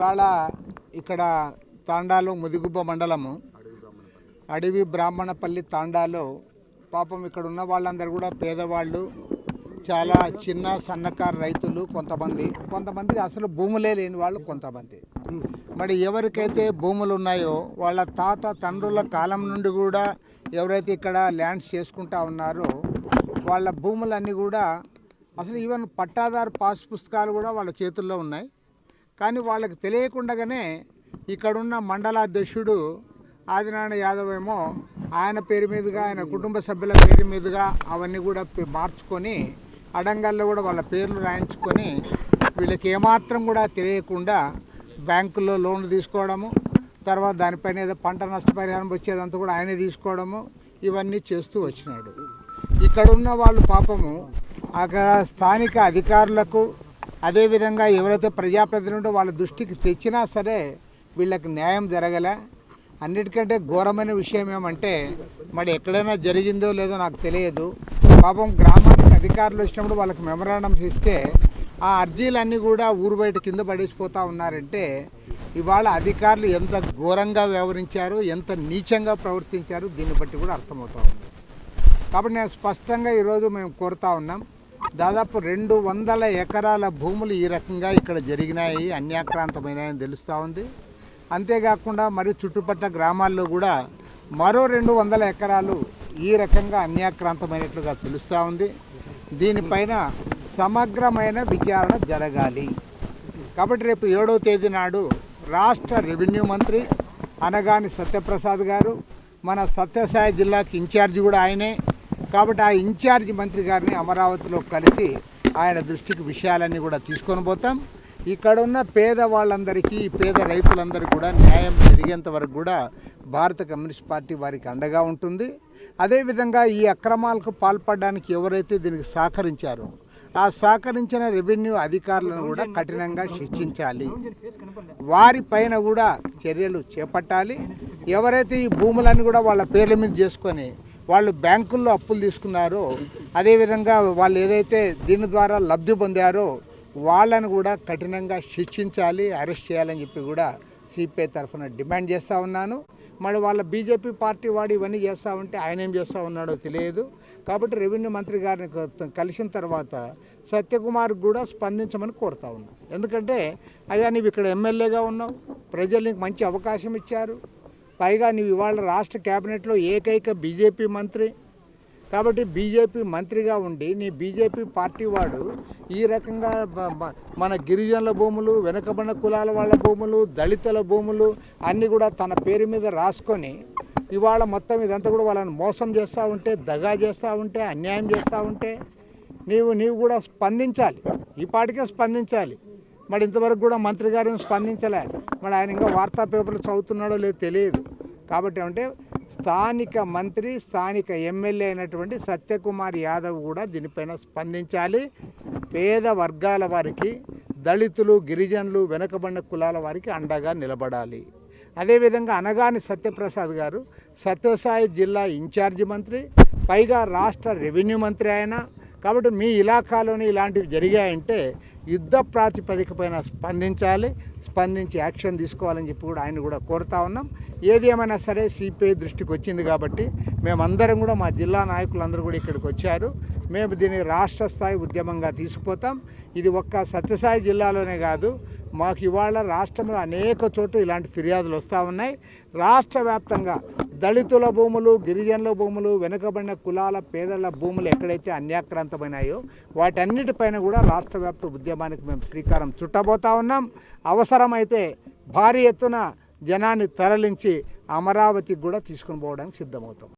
ఇవాళ ఇక్కడ తాండాలో ముదిగుబ్బ మండలము. అడవి బ్రాహ్మణపల్లి తాండాలో పాపం ఇక్కడ ఉన్న వాళ్ళందరూ కూడా పేదవాళ్ళు చాలా చిన్న సన్నకారు రైతులు కొంతమంది. కొంతమంది అసలు భూములే లేని వాళ్ళు కొంతమంది. మరి ఎవరికైతే భూములు ఉన్నాయో వాళ్ళ తాత తండ్రుల కాలం నుండి కూడా ఎవరైతే ఇక్కడ ల్యాండ్స్ చేసుకుంటా ఉన్నారో వాళ్ళ భూములన్నీ కూడా అసలు ఈవెన్ పట్టాదారు పాస్ పుస్తకాలు కూడా వాళ్ళ చేతుల్లో ఉన్నాయి. కానీ వాళ్ళకి తెలియకుండానే ఇక్కడున్న మండలాధ్యక్షుడు ఆదినారాయణ యాదవ్ ఏమో ఆయన పేరు మీదుగా ఆయన కుటుంబ సభ్యుల పేరు మీదుగా అవన్నీ కూడా మార్చుకొని అడంగల్లో కూడా వాళ్ళ పేర్లు రాయించుకొని వీళ్ళకి ఏమాత్రం కూడా తెలియకుండా బ్యాంకుల్లో లోన్లు తీసుకోవడము తర్వాత దానిపైన ఏదో పంట నష్టపరిహారం వచ్చేదంతా కూడా ఆయనే తీసుకోవడము ఇవన్నీ చేస్తూ వచ్చినాడు. ఇక్కడ ఉన్న వాళ్ళు పాపము అక్కడ స్థానిక అధికారులకు అదేవిధంగా ఎవరైతే ప్రజాప్రతినిధులు వాళ్ళ దృష్టికి తెచ్చినా సరే వీళ్ళకి న్యాయం జరగలే. అన్నిటికంటే ఘోరమైన విషయం ఏమంటే మరి ఎక్కడైనా జరిగిందో లేదో నాకు తెలియదు. పాపం గ్రామానికి అధికారులు వచ్చినప్పుడు వాళ్ళకి మెమరాండమ్స్ ఇస్తే ఆ అర్జీలన్నీ కూడా ఊరు బయట కింద పడేసిపోతూ ఉన్నారంటే ఇవాళ అధికారులు ఎంత ఘోరంగా వ్యవహరించారు ఎంత నీచంగా ప్రవర్తించారు దీన్ని బట్టి కూడా అర్థమవుతూ ఉంది. కాబట్టి నేను స్పష్టంగా ఈరోజు మేము కోరుతా ఉన్నాం. దాదాపు రెండు వందల ఎకరాల భూములు ఈ రకంగా ఇక్కడ జరిగినాయి అన్యాక్రాంతమైనాయని తెలుస్తూ ఉంది. అంతేకాకుండా మరి చుట్టుపక్కల గ్రామాల్లో కూడా మరో రెండు వందల ఎకరాలు ఈ రకంగా అన్యాక్రాంతమైనట్లుగా తెలుస్తూ ఉంది. దీనిపైన సమగ్రమైన విచారణ జరగాలి. కాబట్టి రేపు ఏడవ తేదీ నాడు రాష్ట్ర రెవెన్యూ మంత్రి అనగాని సత్యప్రసాద్ గారు మన సత్యసాయి జిల్లాకి ఇన్ఛార్జి కూడా ఆయనే కాబట్టి ఆ ఇన్ఛార్జి మంత్రి గారిని అమరావతిలో కలిసి ఆయన దృష్టికి విషయాలన్నీ కూడా తీసుకొని పోతాం. ఇక్కడ ఉన్న పేద వాళ్ళందరికీ పేద రైతులందరికీ కూడా న్యాయం జరిగేంత వరకు కూడా భారత కమ్యూనిస్ట్ పార్టీ వారికి అండగా ఉంటుంది. అదేవిధంగా ఈ అక్రమాలకు పాల్పడడానికి ఎవరైతే దీనికి సహకరించారో ఆ సహకరించిన రెవెన్యూ అధికారులను కూడా కఠినంగా శిక్షించాలి. వారిపైన కూడా చర్యలు చేపట్టాలి. ఎవరైతే ఈ భూములన్నీ కూడా వాళ్ళ పేర్ల మీద చేసుకొని వాళ్ళు బ్యాంకుల్లో అప్పులు తీసుకున్నారో అదేవిధంగా వాళ్ళు ఏదైతే దీని ద్వారా లబ్ధి పొందారో వాళ్ళను కూడా కఠినంగా శిక్షించాలి అరెస్ట్ చేయాలని చెప్పి కూడా సిపిఐ తరఫున డిమాండ్ చేస్తూ ఉన్నాను. మరి వాళ్ళ బీజేపీ పార్టీ వాడు ఇవన్నీ చేస్తూ ఉంటే ఆయన ఏం చేస్తూ ఉన్నాడో తెలియదు. కాబట్టి రెవెన్యూ మంత్రి గారిని కలిసిన తర్వాత సత్యకుమార్ కూడా స్పందించమని కోరుతా ఉన్నాను. ఎందుకంటే అయ్యా నీవు ఇక్కడ ఎమ్మెల్యేగా ఉన్నావు ప్రజలకు మంచి అవకాశం ఇచ్చారు. పైగా నీవు ఇవాళ రాష్ట్ర కేబినెట్లో ఏకైక బీజేపీ మంత్రి. కాబట్టి బీజేపీ మంత్రిగా ఉండి నీ బీజేపీ పార్టీ వాడు ఈ రకంగా మన గిరిజనుల భూములు వెనుకబడిన కులాల వాళ్ళ భూములు దళితుల భూములు అన్నీ కూడా తన పేరు మీద రాసుకొని ఇవాళ మొత్తం ఇదంతా కూడా వాళ్ళని మోసం చేస్తూ ఉంటే దగా చేస్తూ ఉంటే అన్యాయం చేస్తూ ఉంటే నీవు నీవు కూడా స్పందించాలి. ఈ పాటికే స్పందించాలి. మరి ఇంతవరకు కూడా మంత్రి గారు స్పందించలే. మరి ఆయన ఇంకా వార్తా పేపర్లు చదువుతున్నాడో లేదో తెలియదు. కాబట్టి అంటే స్థానిక మంత్రి స్థానిక ఎమ్మెల్యే అయినటువంటి సత్యకుమార్ యాదవ్ కూడా దీనిపైన స్పందించాలి. పేద వర్గాల వారికి దళితులు గిరిజనులు వెనుకబడిన కులాల వారికి అండగా నిలబడాలి. అదేవిధంగా అనగాని సత్యప్రసాద్ గారు సత్యసాయి జిల్లా ఇన్ఛార్జి మంత్రి పైగా రాష్ట్ర రెవెన్యూ మంత్రి ఆయన కాబట్టి మీ ఇలాకాలోని ఇలాంటివి జరిగాయంటే యుద్ధ ప్రాతిపదిక పైన స్పందించాలి స్పందించి యాక్షన్ తీసుకోవాలని చెప్పి కూడా ఆయన కూడా కోరుతా ఉన్నాం. ఏది ఏమైనా సరే సిపిఐ దృష్టికి వచ్చింది కాబట్టి మేమందరం కూడా మా జిల్లా నాయకులందరూ కూడా ఇక్కడికి వచ్చారు. మేము దీన్ని రాష్ట్ర స్థాయి ఉద్యమంగా తీసుకుపోతాం. ఇది ఒక్క సత్యసాయి జిల్లాలోనే కాదు మాకు ఇవాళ రాష్ట్రంలో అనేక చోట్ల ఇలాంటి ఫిర్యాదులు వస్తూ ఉన్నాయి. రాష్ట్ర వ్యాప్తంగా దళితుల భూములు గిరిజనుల భూములు వెనుకబడిన కులాల పేదల భూములు ఎక్కడైతే అన్యాక్రాంతమైనాయో వాటన్నిటిపైన కూడా రాష్ట్ర వ్యాప్త ఉద్యమానికి మేము శ్రీకారం చుట్టబోతా ఉన్నాం. అవసరమైతే భారీ ఎత్తున జనాన్ని తరలించి అమరావతికి కూడా తీసుకుని పోవడానికి సిద్ధమవుతాం.